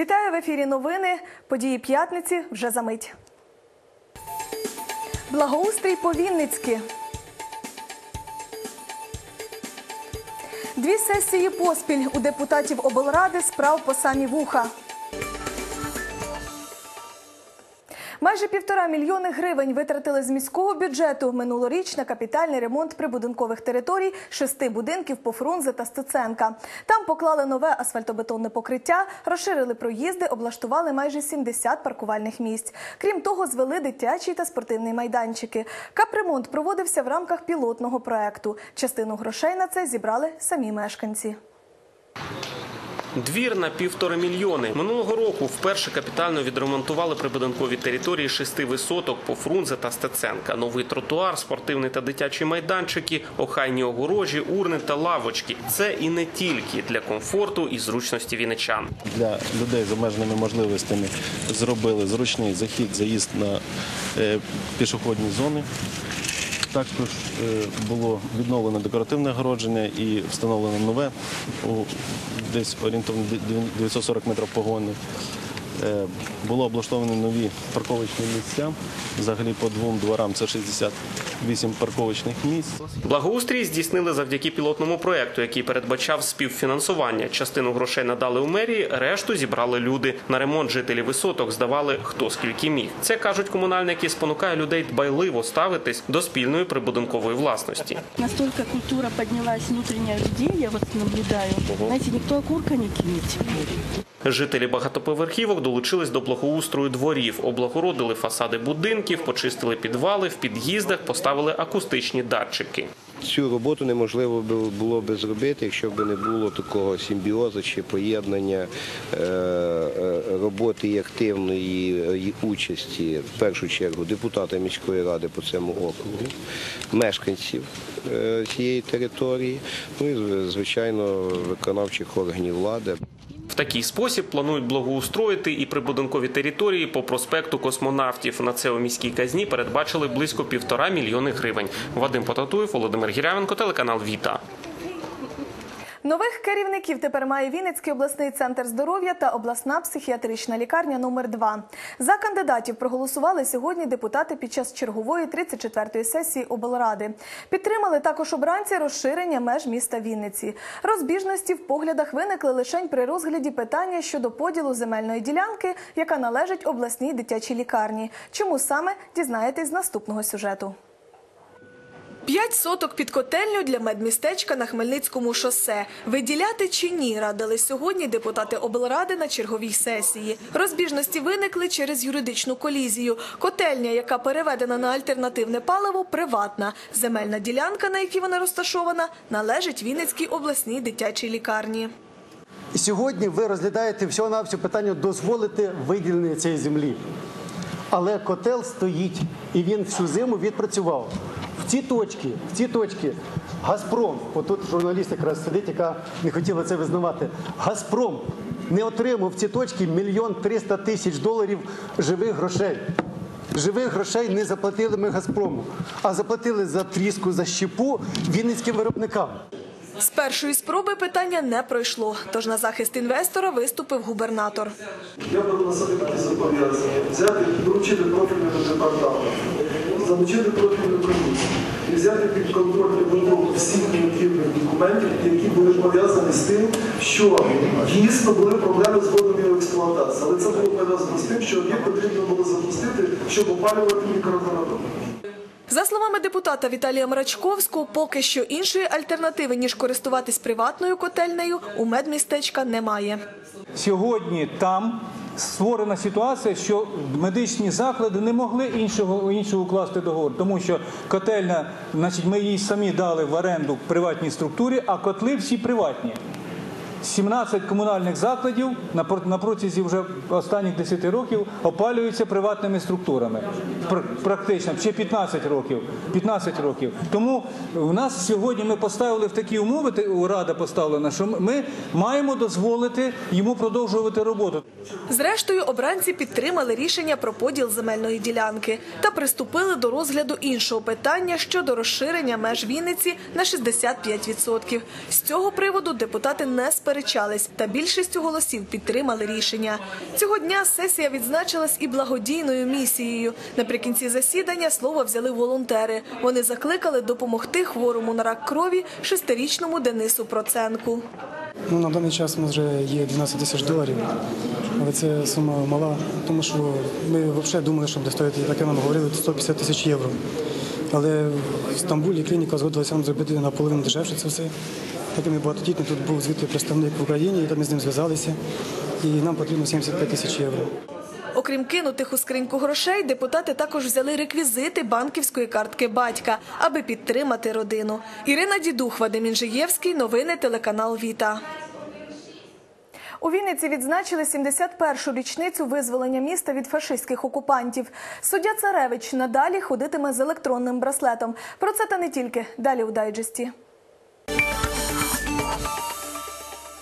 Вітаю в ефірі новини. Події п'ятниці вже за мить. Благоустрій по-вінницьки. Дві сесії поспіль у депутатів облради справ по самі вуха. Майже півтора мільйони гривень витратили з міського бюджету минулоріч на капітальний ремонт прибудинкових територій шести будинків по Фрунзе та Стеценка. Там поклали нове асфальтобетонне покриття, розширили проїзди, облаштували майже 70 паркувальних місць. Крім того, звели дитячий та спортивний майданчики. Капремонт проводився в рамках пілотного проекту. Частину грошей на це зібрали самі мешканці. Двір на півтора мільйони. Минулого року вперше капітально відремонтували прибудинкові території шести висоток по Фрунзе та Стеценка. Новий тротуар, спортивний та дитячі майданчики, охайні огорожі, урни та лавочки. Це і не тільки для комфорту і зручності віничан. для людей з обмеженими можливостями зробили зручний захід, заїзд на е, пішохідні зони. Також е, було відновлено декоративне огородження і встановлено нове десь орієнтовно 940 метрів погони. Е, Було облаштовані нові парковочні місця. Взагалі по двом дворам це 68 парковочних місць. Благоустрій здійснили завдяки пілотному проекту, який передбачав співфінансування. Частину грошей надали у мерії, решту зібрали люди. На ремонт жителі висоток здавали хто скільки міг. Це кажуть комунальники, спонукає людей дбайливо ставитись до спільної прибудинкової власності. Настолько культура поднялась внутренняя людей, я вот наблюдаю. Знаете, никто окурка не кинет теперь. Жителі багатоповерхівок долучились до благоустрою дворів, облагородили фасади будинків, почистили підвали, в під'їздах поставили акустичні датчики. Цю роботу неможливо було би зробити, якщо б не було такого симбіозу чи поєднання е, е, роботи і активної участі, в першу чергу, депутата міської ради по цьому округу, мешканців е, цієї території, ну і звичайно виконавчих органів влади. В такий спосіб планують благоустроїти і прибудинкові території по проспекту космонавтів. На це у міській казні передбачили близько півтора мільйони гривень. Вадим Потатуєв, Володимир Гірявенко, телеканал Віта. Нових керівників тепер має Вінницький обласний центр здоров'я та обласна психіатрична лікарня номер 2 За кандидатів проголосували сьогодні депутати під час чергової 34-ї сесії облради. Підтримали також обранці розширення меж міста Вінниці. Розбіжності в поглядах виникли лише при розгляді питання щодо поділу земельної ділянки, яка належить обласній дитячій лікарні. Чому саме дізнаєтесь з наступного сюжету? П'ять соток під котельню для медмістечка на Хмельницькому шосе. Виділяти чи ні, радили сьогодні депутати облради на черговій сесії. Розбіжності виникли через юридичну колізію. Котельня, яка переведена на альтернативне паливо, приватна. Земельна ділянка, на якій вона розташована, належить Вінницькій обласній дитячій лікарні. Сьогодні ви розглядаєте всього на всього питання дозволити виділення цієї землі. Але котел стоїть, і він всю зиму відпрацював. В ці точки, в ці точки Газпром, отут журналіст якраз сидить, яка не хотіла це визнавати. Газпром не отримав в ці точки мільйон триста тисяч доларів живих грошей. Живих грошей не заплатили ми Газпрому, а заплатили за тріску, за щепу вінницьким виробникам. З першої спроби питання не пройшло, тож на захист інвестора виступив губернатор. Я беру на себе такі зобов'язання, взяти, доручити профільному департаменту, залучити профільну комісію і взяти під контроль і всіх необхідних документів, які були пов'язані з тим, що дійсно були проблеми з вводом його експлуатації. Але це було пов'язано з тим, що об'єкт потрібно було запустити, щоб опалювати мікрогородок. За словами депутата Віталія Мрачковського, поки що іншої альтернативи ніж користуватись приватною котельнею у медмістечка немає. Сьогодні там створена ситуація, що медичні заклади не могли іншого іншого укласти договор, тому що котельна, значить, ми її самі дали в оренду приватній структурі, а котли всі приватні. 17 комунальних закладів на пр- на протязі вже останніх 10 років опалюються приватними структурами. Пр- Практично ще 15 років. 15 років. Тому у нас сьогодні ми поставили в такі умови, рада поставлена, що ми маємо дозволити йому продовжувати роботу. Зрештою, обранці підтримали рішення про поділ земельної ділянки та приступили до розгляду іншого питання щодо розширення меж Вінниці на 65%. З цього приводу депутати не сперечалися посперечались, та більшістю голосів підтримали рішення. Цього дня сесія відзначилась і благодійною місією. Наприкінці засідання слово взяли волонтери. Вони закликали допомогти хворому на рак крові шестирічному Денису Проценку. Ну, на даний час нас вже є 12 тисяч доларів, але це сума мала, тому що ми взагалі думали, що буде стоїти, як нам говорили, 150 тисяч євро. Але в Стамбулі клініка згодилася нам зробити наполовину дешевше це все. Такими багатодітні тут був звідти представник в Україні, і ми з ним зв'язалися, і нам потрібно 75 тисяч євро. Окрім кинутих у скриньку грошей, депутати також взяли реквізити банківської картки батька, аби підтримати родину. Ірина Дідух, Вадим Інжиєвський. Новини телеканал Віта. У Вінниці відзначили 71-шу річницю визволення міста від фашистських окупантів. Суддя Царевич надалі ходитиме з електронним браслетом. Про це та не тільки. Далі у дайджесті.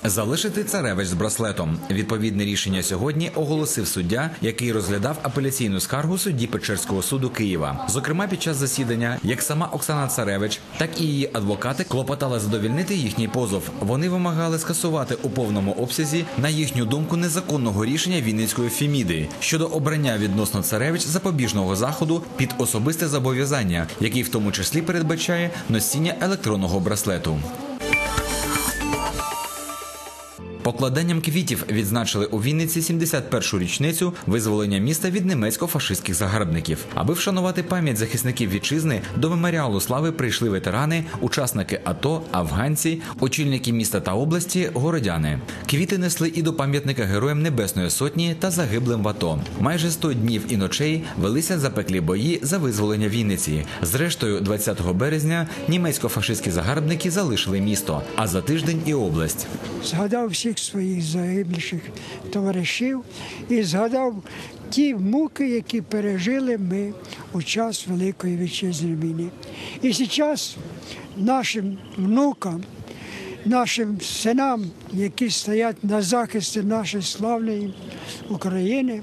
Залишити царевич з браслетом. Відповідне рішення сьогодні оголосив суддя, який розглядав апеляційну скаргу судді Печерського суду Києва. Зокрема, під час засідання, як сама Оксана Царевич, так і її адвокати клопотали задовільнити їхній позов. Вони вимагали скасувати у повному обсязі, на їхню думку, незаконного рішення Вінницької феміди щодо обрання відносно царевич запобіжного заходу під особисте зобов'язання, який в тому числі передбачає носіння електронного браслету. Покладанням квітів відзначили у Вінниці 71-шу річницю визволення міста від німецько-фашистських загарбників. Аби вшанувати пам'ять захисників вітчизни, до меморіалу слави прийшли ветерани, учасники АТО, афганці, очільники міста та області, городяни. Квіти несли і до пам'ятника героям Небесної Сотні та загиблим в АТО. Майже 100 днів і ночей велися запеклі бої за визволення Вінниці. Зрештою, 20 березня німецько-фашистські загарбники залишили місто, а за тиждень і область. згадав всіх своїх загибліших товаришів і згадав ті муки, які пережили ми у час Великої Вітчизняної війни. І зараз нашим внукам, нашим синам, які стоять на захисті нашої славної України,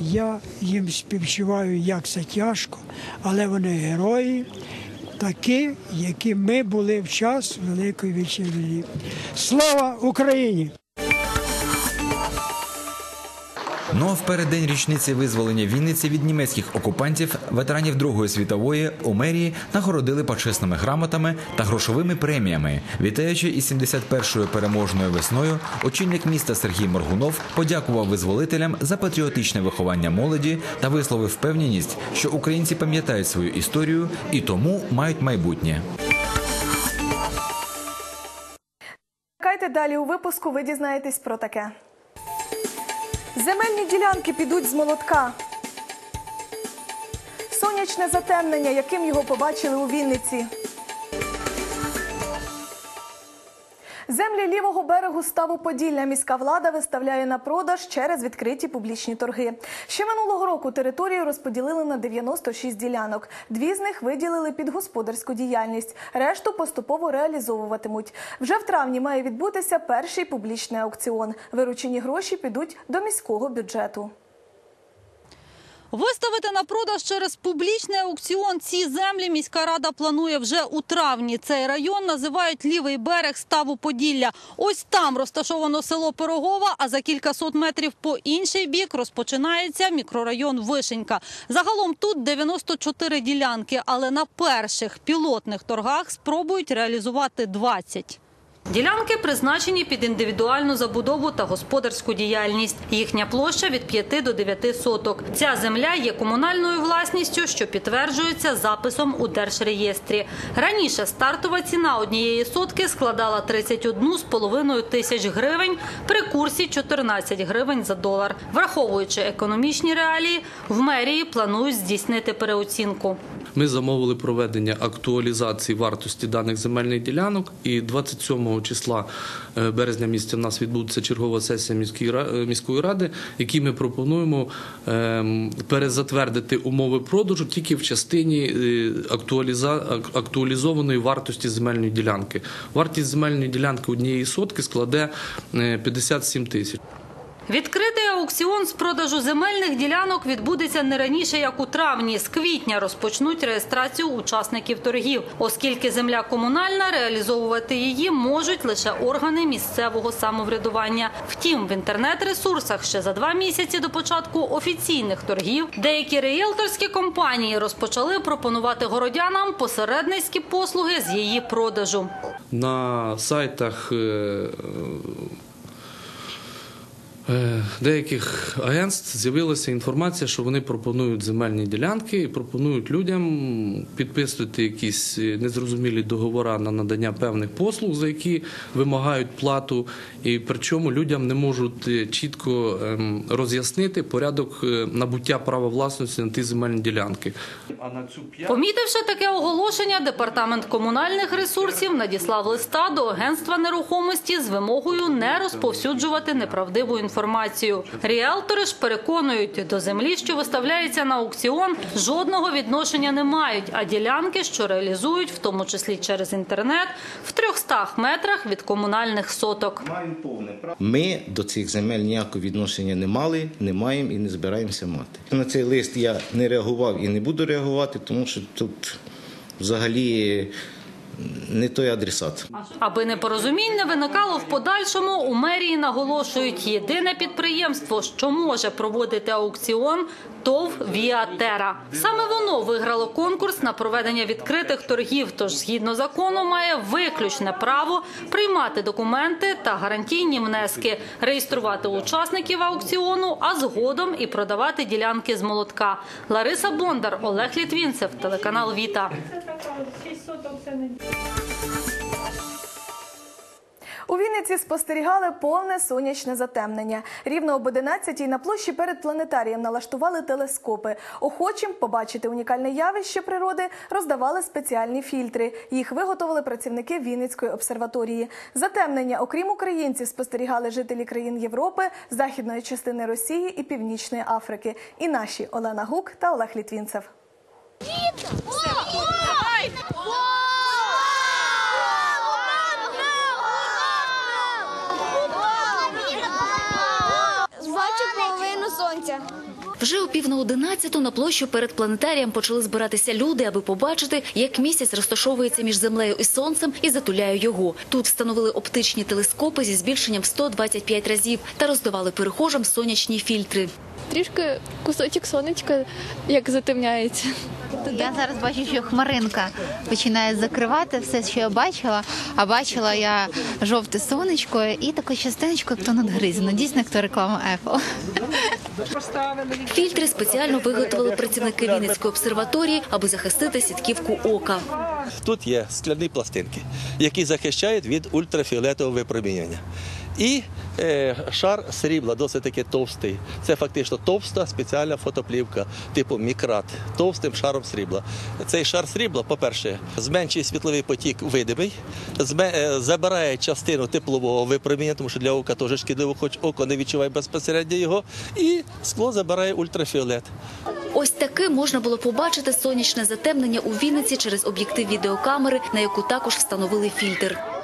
я їм співчуваю, як це тяжко, але вони герої. Такі, які ми були в час Великої Вітчизняної війни. Слава Україні! Ну а в переддень річниці визволення Вінниці від німецьких окупантів ветеранів Другої світової у мерії нагородили почесними грамотами та грошовими преміями. Вітаючи із 71-ю переможною весною, очільник міста Сергій Моргунов подякував визволителям за патріотичне виховання молоді та висловив впевненість, що українці пам'ятають свою історію і тому мають майбутнє. Далі у випуску. Ви дізнаєтесь про таке. Земельні ділянки підуть з молотка. Сонячне затемнення, яким його побачили у Вінниці. Землі лівого берегу ставу Поділля міська влада виставляє на продаж через відкриті публічні торги. Ще минулого року територію розподілили на 96 ділянок. Дві з них виділили під господарську діяльність. Решту поступово реалізовуватимуть. Вже в травні має відбутися перший публічний аукціон. Виручені гроші підуть до міського бюджету. Виставити на продаж через публічний аукціон ці землі міська рада планує вже у травні. Цей район називають лівий берег ставу Поділля. Ось там розташовано село Пирогова, а за кількасот метрів по інший бік розпочинається мікрорайон Вишенька. Загалом тут 94 ділянки, але на перших пілотних торгах спробують реалізувати 20. Ділянки призначені під індивідуальну забудову та господарську діяльність. Їхня площа від 5 до 9 соток. Ця земля є комунальною власністю, що підтверджується записом у держреєстрі. Раніше стартова ціна однієї сотки складала 31,5 тисяч гривень при курсі 14 гривень за долар. Враховуючи економічні реалії, в мерії планують здійснити переоцінку. Ми замовили проведення актуалізації вартості даних земельних ділянок. І 27 числа е, березня місяця в нас відбудеться чергова сесія міської е, ради, якій ми пропонуємо ем, перезатвердити умови продажу тільки в частині е, актуалізованої вартості земельної ділянки. Вартість земельної ділянки однієї сотки складе е, 57 тисяч. Відкритий аукціон з продажу земельних ділянок відбудеться не раніше, як у травні. З квітня розпочнуть реєстрацію учасників торгів, оскільки земля комунальна, реалізовувати її можуть лише органи місцевого самоврядування. Втім, в інтернет-ресурсах ще за два місяці до початку офіційних торгів деякі реєлторські компанії розпочали пропонувати городянам посередницькі послуги з її продажу. На сайтах е, деяких агентств з'явилася інформація, що вони пропонують земельні ділянки і пропонують людям підписувати якісь е, незрозумілі договори на надання певних послуг, за які вимагають плату. І причому людям не можуть е, чітко ем, роз'яснити порядок е, набуття права власності на ті земельні ділянки. Помітивши таке оголошення, департамент комунальних ресурсів надіслав листа до агентства нерухомості з вимогою не розповсюджувати неправдиву інформацію. Ріелтори ж переконують, до землі, що виставляється на аукціон, жодного відношення не мають, а ділянки, що реалізують, в тому числі через інтернет, в 300 метрах від комунальних соток. Ми до цих земель ніякого відношення не мали, не маємо і не збираємося мати. На цей лист я не реагував і не буду реагувати, тому що тут взагалі не той адресат. Аби непорозумінь не виникало в подальшому, у мерії наголошують єдине підприємство, що може проводити аукціон ТОВ Віатера. Саме воно виграло конкурс на проведення відкритих торгів. Тож, згідно закону, має виключне право приймати документи та гарантійні внески, реєструвати учасників аукціону, а згодом і продавати ділянки з молотка. Лариса Бондар, Олег Літвінцев, телеканал Віта. У Вінниці спостерігали повне сонячне затемнення. Рівно об 11-й на площі перед планетарієм налаштували телескопи. Охочим побачити унікальне явище природи роздавали спеціальні фільтри. Їх виготовили працівники Вінницької обсерваторії. Затемнення, окрім українців, спостерігали жителі країн Європи, західної частини Росії і Північної Африки. І наші Олена Гук та Олег Літвінцев. Бачу половину сонця. Вже о пів на одинадцяту на площу перед планетарієм почали збиратися люди, аби побачити, як місяць розташовується між землею і сонцем і затуляє його. Тут встановили оптичні телескопи зі збільшенням 125 разів та роздавали перехожим сонячні фільтри. Трішки кусочок сонечка, як затемняється. Я зараз бачу, що хмаринка починає закривати все, що я бачила. А бачила я жовте сонечко і таку частиночку, як то надгризено. Дійсно, як то реклама Apple. Фільтри спеціально виготовили працівники Вінницької обсерваторії, аби захистити сітківку ока. Тут є скляні пластинки, які захищають від ультрафіолетового випромінювання. І е, шар срібла досить таки товстий. Це фактично товста спеціальна фотоплівка, типу мікрат, товстим шаром срібла. Цей шар срібла, по-перше, зменшує світловий потік видимий, е, забирає частину теплового випромінення, тому що для ока теж шкідливо, хоч око не відчуває безпосередньо його, і скло забирає ультрафіолет. Ось таки можна було побачити сонячне затемнення у Вінниці через об'єктив відеокамери, на яку також встановили фільтр.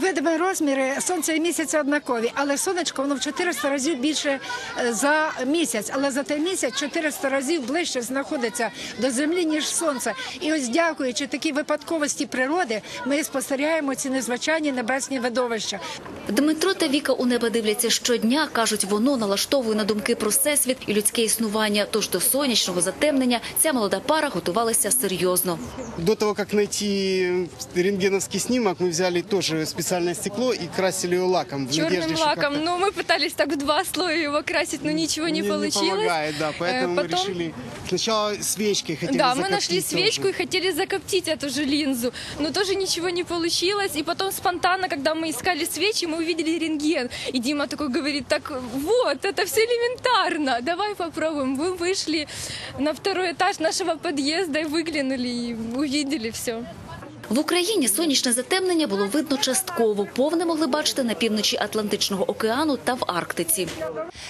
Видимі розміри сонця і місяця однакові, але сонечко воно в 400 разів більше е, за місяць. Але за той місяць 400 разів ближче знаходиться до землі ніж сонце. І ось, дякуючи такій випадковості природи, ми спостерігаємо ці незвичайні небесні видовища. Дмитро та Віка у небо дивляться щодня. кажуть, воно налаштовує на думки про всесвіт і людське існування. Тож до сонячного затемнення ця молода пара готувалася серйозно. До того, как найти рентгеновский снимок, мы взяли тоже специальное стекло и красили его лаком. в надежде, Черным что лаком. как-то Но мы пытались так в два слоя его красить, но ничего не, не получилось. помогает, да. Поэтому Э, мы потом- решили сначала свечкой хотели Да, мы закоптить нашли тоже. свечку и хотели закоптить эту же линзу, но тоже ничего не получилось. И потом спонтанно, когда мы искали свечи, мы увидели рентген. И Дима такой говорит, так вот, это все элементарно, давай попробуем. Мы вышли на второй этаж нашего подъезда и выглянули, и увидели все. В Україні сонячне затемнення було видно частково. Повне могли бачити на півночі Атлантичного океану та в Арктиці.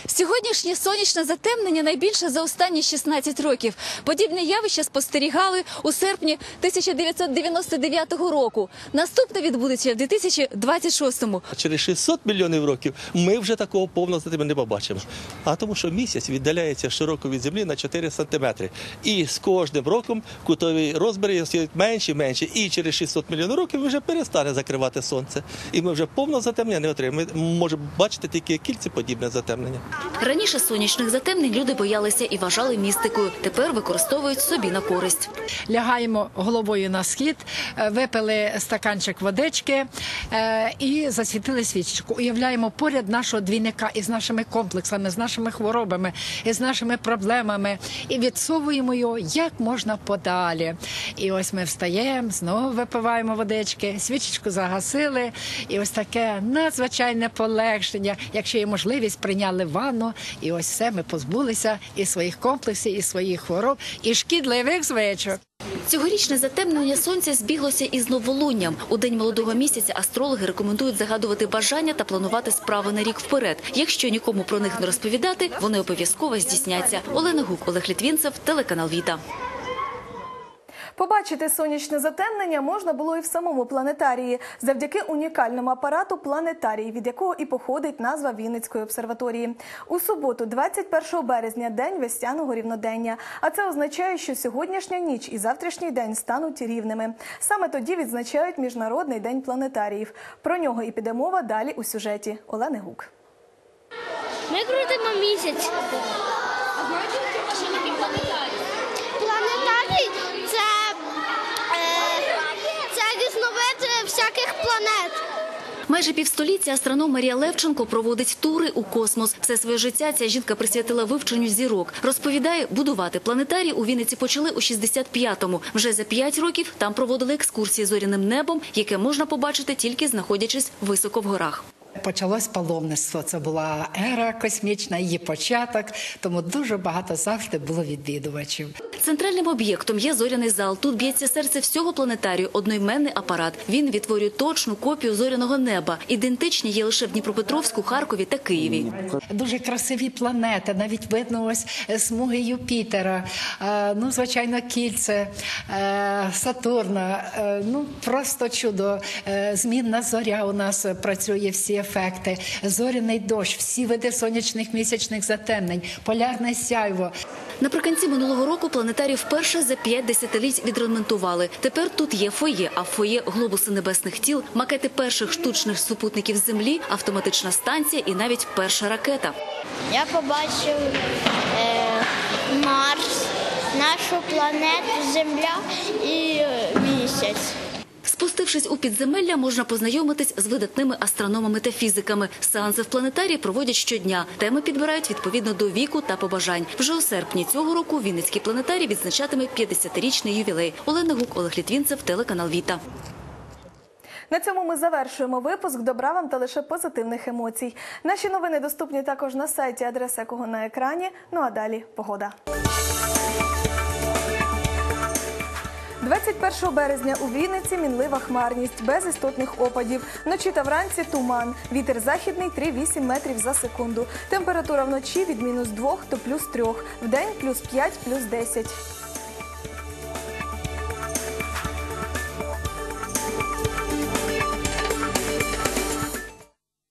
Сьогоднішнє сонячне затемнення найбільше за останні 16 років. Подібне явище спостерігали у серпні 1999 року. Наступне відбудеться в 2026-му. Через 600 мільйонів років ми вже такого повного затемнення не побачимо. А тому, що місяць віддаляється широко від землі на 4 сантиметри. І з кожним роком кутові розміри стають менші і менші. І через 600 мільйонів років вже перестане закривати сонце. І ми вже повно затемнення не отримаємо. Ми можемо бачити тільки кільцеподібне затемнення. Раніше сонячних затемнень люди боялися і вважали містикою. Тепер використовують собі на користь. Лягаємо головою на схід, е, випили стаканчик водички е, і засвітили свічечку. Уявляємо поряд нашого двійника із нашими комплексами, з нашими хворобами, із нашими проблемами і відсовуємо його як можна подалі. І ось ми встаємо, знову випиваємо водички, свічечку загасили, і ось таке надзвичайне полегшення. Якщо є можливість, прийняли ванну, і ось все ми позбулися і своїх комплексів, і своїх хвороб, і шкідливих звичок. Цьогорічне затемнення сонця збіглося із новолунням. У день молодого місяця астрологи рекомендують загадувати бажання та планувати справи на рік вперед. Якщо нікому про них не розповідати, вони обов'язково здійсняться. Олена Гук, Олег Літвінцев, телеканал Віта. Побачити сонячне затемнення можна було і в самому планетарії завдяки унікальному апарату планетарій, від якого і походить назва Вінницької обсерваторії. У суботу, 21 березня, день весняного рівнодення. А це означає, що сьогоднішня ніч і завтрашній день стануть рівними. Саме тоді відзначають міжнародний день планетаріїв. Про нього і піде мова далі у сюжеті. Олени Гук. Ми крутимо місяць. Планет. Майже півстоліття астроном Марія Левченко проводить тури у космос. Все своє життя ця жінка присвятила вивченню зірок. Розповідає, будувати планетарій у Вінниці почали у 65-му. Вже за п'ять років там проводили екскурсії зоряним небом, яке можна побачити тільки знаходячись високо в горах. Почалось паломництво. Це була ера космічна, її початок, тому дуже багато завжди було відвідувачів. Центральним об'єктом є зоряний зал. Тут б'ється серце всього планетарію, одноіменний апарат. Він відтворює точну копію зоряного неба. Ідентичні є лише в Дніпропетровську, Харкові та Києві. Дуже красиві планети. Навіть видно ось е, смуги Юпітера. е, Ну, звичайно, кільце е, Сатурна. Ну просто чудо. Змінна зоря у нас працює всі ефекти. Зоряний дощ, всі види сонячних місячних затемнень, полярне сяйво. Наприкінці минулого року планетарій вперше за п'ять десятиліть відремонтували. Тепер тут є фоє, а в фоє глобуси небесних тіл, макети перших штучних супутників Землі, автоматична станція і навіть перша ракета. Я побачив е, Марс, нашу планету, Земля і е, місяць. Спустившись у підземелля, можна познайомитись з видатними астрономами та фізиками. Сеанси в планетарії проводять щодня. Теми підбирають відповідно до віку та побажань. Вже у серпні цього року Вінницький планетарій відзначатиме 50-річний ювілей. Олена Гук, Олег Літвінцев, телеканал Віта. На цьому ми завершуємо випуск. Добра вам та лише позитивних емоцій. Наші новини доступні також на сайті, адреса якого на екрані. Ну а далі погода. 21 березня у Вінниці мінлива хмарність, без істотних опадів. Вночі та вранці туман. Вітер західний 3-8 метрів за секунду. Температура вночі від мінус 2 до плюс 3. день плюс 5, плюс 10.